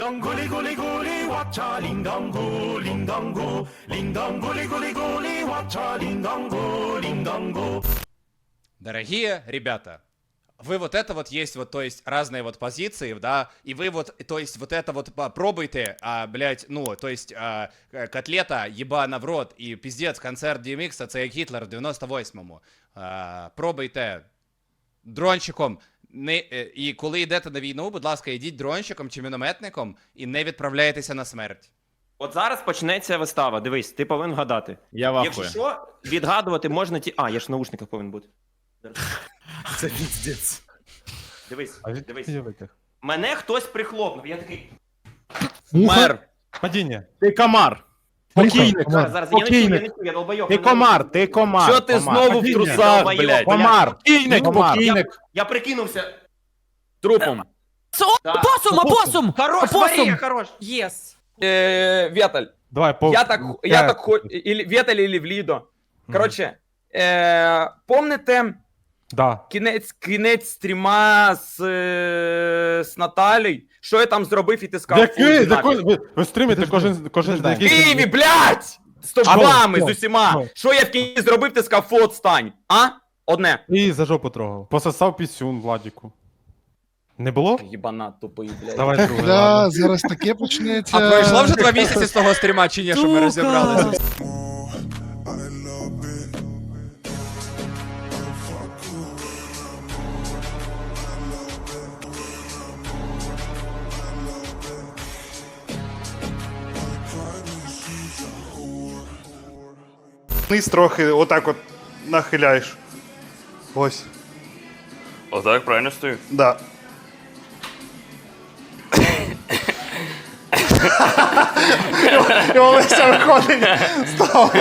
dong guli guli guli watcha ling dong gu ling dong gu ling dong guli guli guli watcha ling dong gu ling dong gu Дорогие ребята, вы вот это вот есть вот, то есть разные вот позиции, да, и вы вот, то есть вот это вот попробуйте, а, блядь, ну, то есть а, к- котлета, єбана в рот і піздець, концерт DMX, це як Гітлер в 98-му. А, пробуйте дрончиком. Не, е, і коли йдете на війну, будь ласка, йдіть дрончиком чи мінометником і не відправляйтеся на смерть. От зараз почнеться вистава. Дивись, ти повинен вгадати. Я в Якщо що, відгадувати можна ті. А, я ж в наушниках повинен бути. Це піздець. Дивись, А він дивись. я. Мене хтось прихлопнув. Я такий. Мер. Падіння. Ти комар. Покійник. Зараз, зараз, я не чую, я Покійник. чую, я долбойок. Ти комар, ти комар. Що ти комар. знову в Падіння. трусах, Долбойоб, блядь? блядь. Комар. Покійник, Комар. покійник. Я прикинувся. Трупом. Да. Опосум, опосум! Хорош, Опосум! Марія, хорош. Єс! Е, Вєталь. Давай, по... Я так, я так хочу. Вєталь или Влідо. Коротше, е, помните Да. кінець, кінець стріма з, е, з Наталією? Що я там зробив і ти сказав? Який? «Фу, За ко- Ви, ви стримите кожен, кожен В день. Києві, блядь! З тобами, з усіма. Що я в кінці зробив, ти сказав, фу, отстань. А? Одне. І за жопу трогав. Пососав пісюн Владіку. Не було? Єбана тупий, блядь. Давай другий. Ладно. зараз таке почнеться. А пройшло вже два місяці з того стріма, чи ні, щоб ми розібралися? Низ трохи отак от нахиляєш. Ось. Отак, правильно стою? Да. І Олеся виходить з того.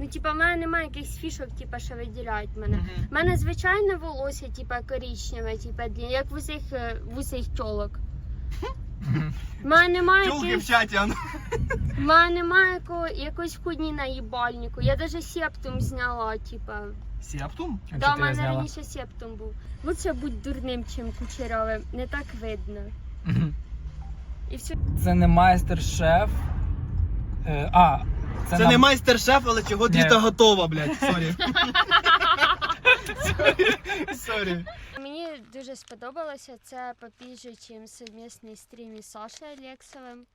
Ну, типа, в мене немає якихось фішок, типа, що виділяють мене. У мене звичайне волосся, типа, коричневе, типа, як в усіх, е, в усіх тьолок. У мене немає якихось... У мене немає яко- якоїсь худні на їбальнику. Я даже септум зняла, типа. Септум? Да, у мене раніше септум був. Лучше будь дурним, чим кучерявим. Не так видно. І все. Це не майстер-шеф. Е, а, це, Це нам- не майстер-шеф, але чого Ні. діта готова, блядь. Сорі. Сорі. Сорі. Дуже сподобалося це попіже, чим совмісний стрім із Сашею Алексовим.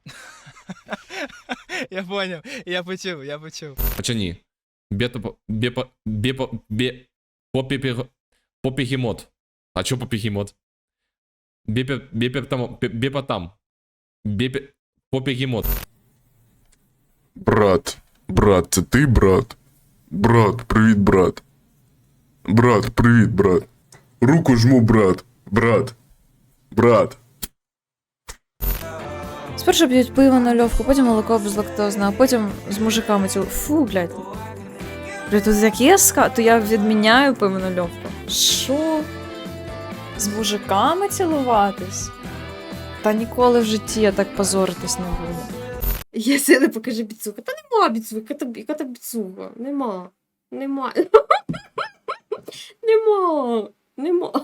Я поняв, я почув, я почув. А ні? Бето... Бепо... Бепо... Бе... Попіпі... Попігімот. А чо попігімот? Бепе... Бепе там... Бепа там. Бепе... Попігімот. Брат, брат, це ти, брат? Брат, привіт, брат. Брат, привіт, брат. Руку жму, брат. Брат. Брат. Спершу б'ють пиво на льовку, потім молоко безлактозне, а потім з мужиками цілу. Фу, блядь. Блядь, тут як є ска, то я відміняю пиво на льовку. Що? З мужиками цілуватись? Та ніколи в житті я так позоритись не буду. Я сили покажи біцука. Та нема біцука, та яка та біцука. Нема. Нема. Нема. Нема.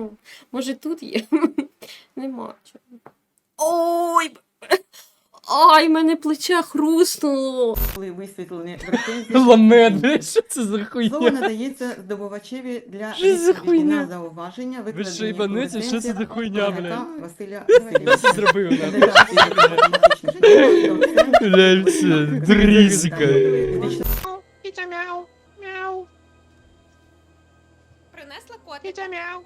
Нічого. Може тут є. Нема чого. Ой! Ай, мене плече хрустнуло. Коли висвітлені Ламет, що це за хуйня? надається здобувачеві для Що за хуйня? на зауваження, Ви що, ібануться? Що це за хуйня, блядь? Василя Що це зробив, нахуй? Блядь, все, дрісіка. Принесла котика.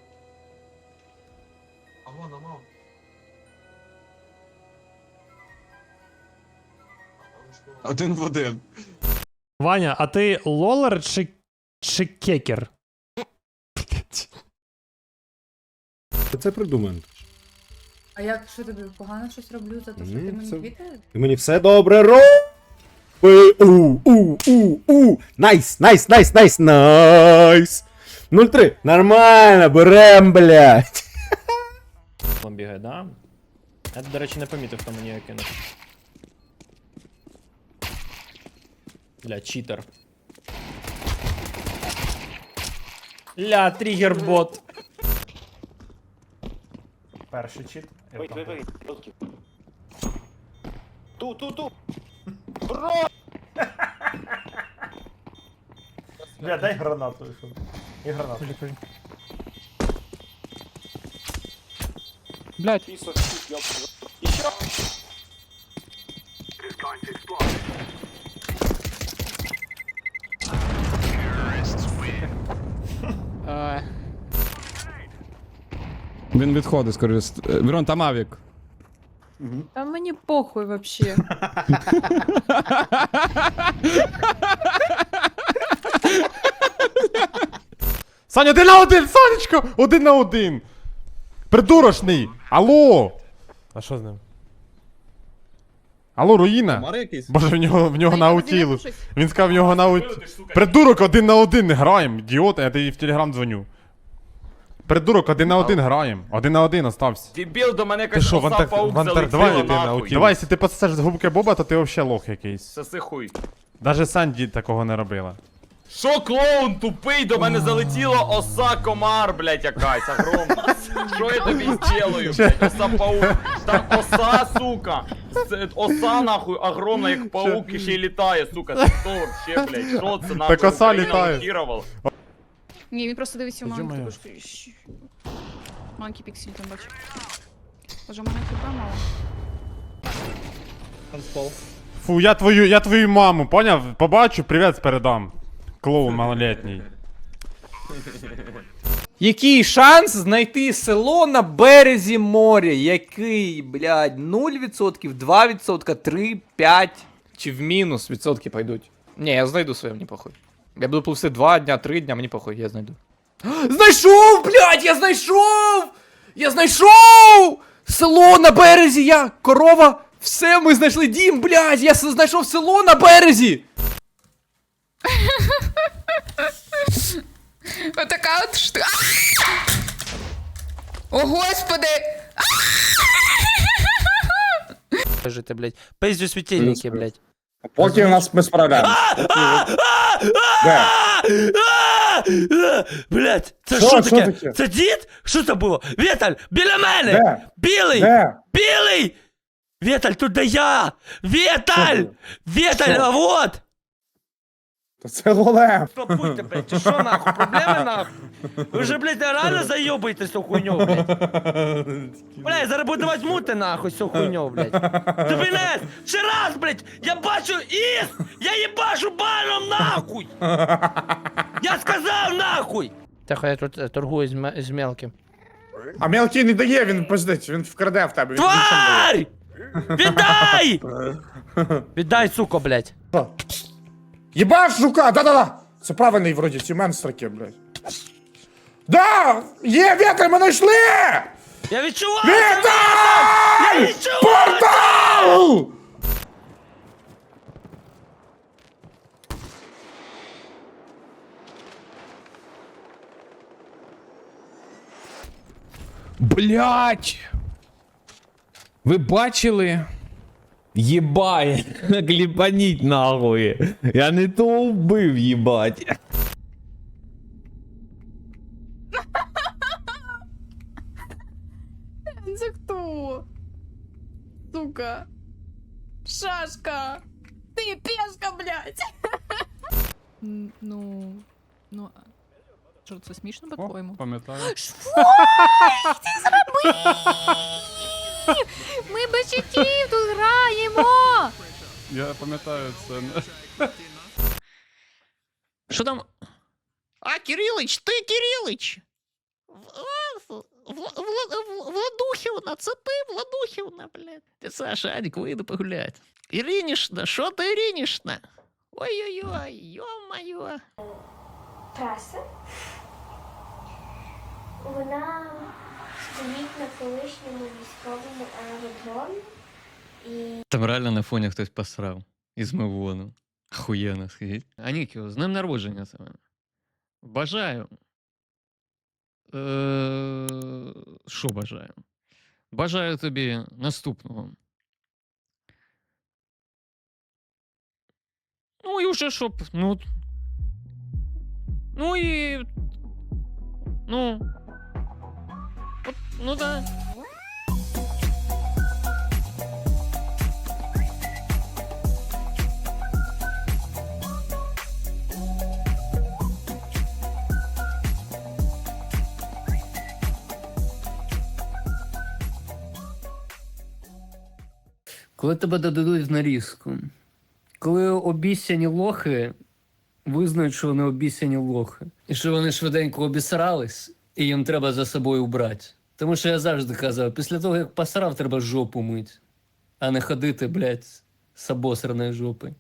Один в один. Ваня, а ти лолер чи, чи кекер? Це придумаємо. А як що тобі погано щось роблю за те, що Ні, ти мені це- квіти? Ти мені все добре ро. У, у, у, у. Найс, найс, найс, найс, найс. 0-3. Нормально, берем, блядь. Вам бігає, да? Я, до речі, не помітив, хто мені кинув. Бля, читер. Ля, тригер бот. Перший чіт. Ту, ту, ту. Бля, дай гранату. І гранату. Блять, Він відходить, скоріше. Вірон, там авік. Та мені похуй вообще. Саня, один на один, Санечко! Один на один! Придурочний! Алло! А що з ним? Алло, руїна? Боже, в нього, в нього на аутілу. Він сказав, в нього на аутілу. Придурок один на один не граємо, ідіот, я тобі в телеграм дзвоню. Придурок, один на один граємо. Один на один остався. Дебіл до мене що, оса Вантер, паук Вантер, залетіла давай, нахуй. давай, якщо ти пососеш з губки Боба, то ти взагалі лох якийсь. Соси хуй. Даже Санді такого не робила. Що клоун тупий, до мене залетіла оса комар, блядь, якась огромна. Що я тобі зделаю, блядь, оса паук. Так оса, сука. Це Оса нахуй огромна, як паук, і ще й літає, сука. Це хто вообще, блядь? Що це нахуй? Так оса Україна літає. Ні, він просто дивиться в Йо-моє. манку. Манки піксель там бачу. Боже, у мене хіба мало. Фу, я твою, я твою маму, поняв? Побачу, привіт передам. Клоун малолетній. Який шанс знайти село на березі моря? Який, блядь, 0%, 2%, 3, 5 чи в мінус відсотки пойдуть? Ні, я знайду своє, мені похуй. Я буду пливти 2 дня, 3 дня, мені похуй, я знайду. Знайшов, блядь, я знайшов! Я знайшов! Село на березі, я, корова, все, ми знайшли дім, блядь, я знайшов село на березі! Отака от штука. О, господи! Жити, блядь. Пиздю світильники, блядь. Поки у нас ми справляємося. Блядь, це Що, що таке? Це дід? Що це було? Віталь, біля мене! Де? Білий! Де? Білий! Віталь, тут де я! Віталь! Віталь, а вот! Це голем. Будьте, блядь, чи що нахуй? Проблеми нахуй? Ви вже, блядь, реально зайобуєтесь цю хуйню, блядь. Блядь, зараз буду давати мути нахуй цю хуйню, блядь. Дебінес! Ще раз, блядь! Я бачу із! Я їбашу баном нахуй! Я сказав нахуй! Тихо, я тут торгую з, мелким. А мелкий не дає, він пиздить, він вкраде в тебе. Тварь! Віддай! Віддай, сука, блядь. Єбаш, жука, да-да-да! Це правильний вроді сімен строки, блядь. Да! Є, вітер, ми знайшли! Я відчуваю! Вітер! Я відчуваю! Портал! Блять! Ви бачили? Єбай! Гліпаніть нахуй! Я не то вбив, їбать! Це хто? Сука. Шашка. Ти пешка, блядь. Ну. Ну. а Що це смішно, по-твоєму? Пам'ятаю. Ти зробив! Ми без читів тут граємо! Я пам'ятаю це. Що там? А, Кирилыч, ты Кирилыч! Владухівна, це ти, Владухівна, блядь. Ти Саша, Адік, вийду погулять. Іринішна, що ти Іринішна? Ой-ой-ой, йо-моє. Траса. Вона стоїть на колишньому військовому аеродромі. І Там реально на фоні хтось посрав. Із мивону. Охуєнно, скажіть. Анікіо, з днем народження тебе. Бажаю. Е, Що бажаю? Бажаю тобі наступного. Ну і вже щоб. Ну. Ну і. Ну. Ну да. Коли тебе додадуть на різку, коли обіцяні лохи визнають, що вони обіцяні лохи, і що вони швиденько обісрались? І їм треба за собою брати. Тому що я завжди казав, після того, як посрав, треба жопу мить, а не ходити, блядь, з обосраної жопи.